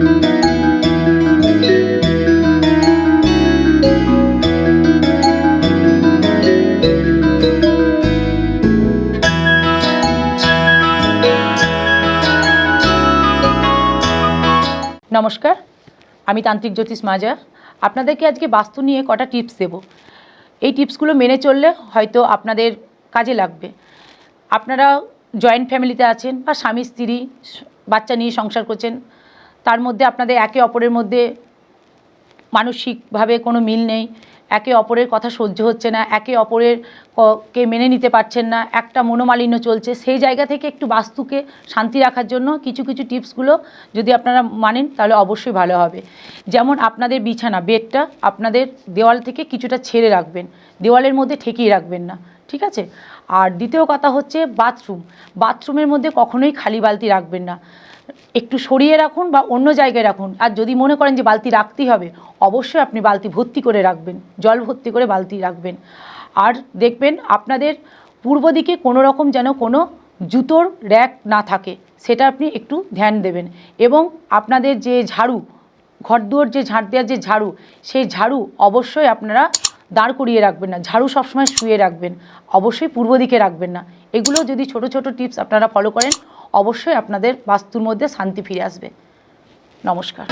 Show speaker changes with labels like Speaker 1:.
Speaker 1: নমস্কার, আমি তান্ত্রিক জ্যোতিষ মাজা আপনাদেরকে আজকে বাস্তু নিয়ে কটা টিপস দেব। এই টিপসগুলো মেনে চললে হয়তো আপনাদের কাজে লাগবে। আপনারা জয়েন্ট ফ্যামিলিতে আছেন বা স্বামী, স্ত্রী, বাচ্চা নিয়ে সংসার করছেন তার মধ্যে আপনাদের একে অপরের মধ্যে মানসিকভাবে কোনো মিল নেই। একে অপরের কথা সহ্য হচ্ছে না। একে অপরের ক- মেনে নিতে পারছেন না। একটা মনোমালিন্য চলছে। সেই জায়গা থেকে একটু বাস্তুকে শান্তি রাখার জন্য কিছু কিছু টিপসগুলো যদি আপনারা মানেন, তাহলে অবশ্যই ভালো হবে। যেমন আপনাদের বিছানা, বেডটা আপনাদের দেওয়াল থেকে কিছুটা ছেড়ে রাখবেন। দেওয়ালের মধ্যে ঠেকিয়ে রাখবেন না। ঠিক আছে? আর দ্বিতীয় কথা হচ্ছে বাথরুম। বাথরুমের মধ্যে কখনোই খালি বালতি রাখবেন না। একটু সরিয়ে রাখুন বা অন্য জায়গায় রাখুন। আর যদি মনে করেন যে বালতি রাখতেই হবে, অবশ্যই আপনি বালতি ভর্তি করে রাখবেন। জল ভর্তি করে বালতি রাখবেন। আর দেখবেন আপনাদের পূর্ব দিকে কোনো রকম যেন কোনো জুতোর র্যাক না থাকে, সেটা আপনি একটু ধ্যান দেবেন। এবং আপনাদের যে ঝাড়ু, ঘরদুয়ার যে ঝাড় দেওয়ার যে ঝাড়ু, সেই ঝাড়ু অবশ্যই আপনারা দাঁড় করিয়ে রাখবেন না। ঝাড়ু সবসময় শুয়ে রাখবেন। অবশ্যই পূর্ব দিকে রাখবেন না। এগুলো যদি ছোট ছোট টিপস আপনারা ফলো করেন অবশ্যই আপনাদের বাস্তুর মধ্যে শান্তি ফিরে আসবে। নমস্কার।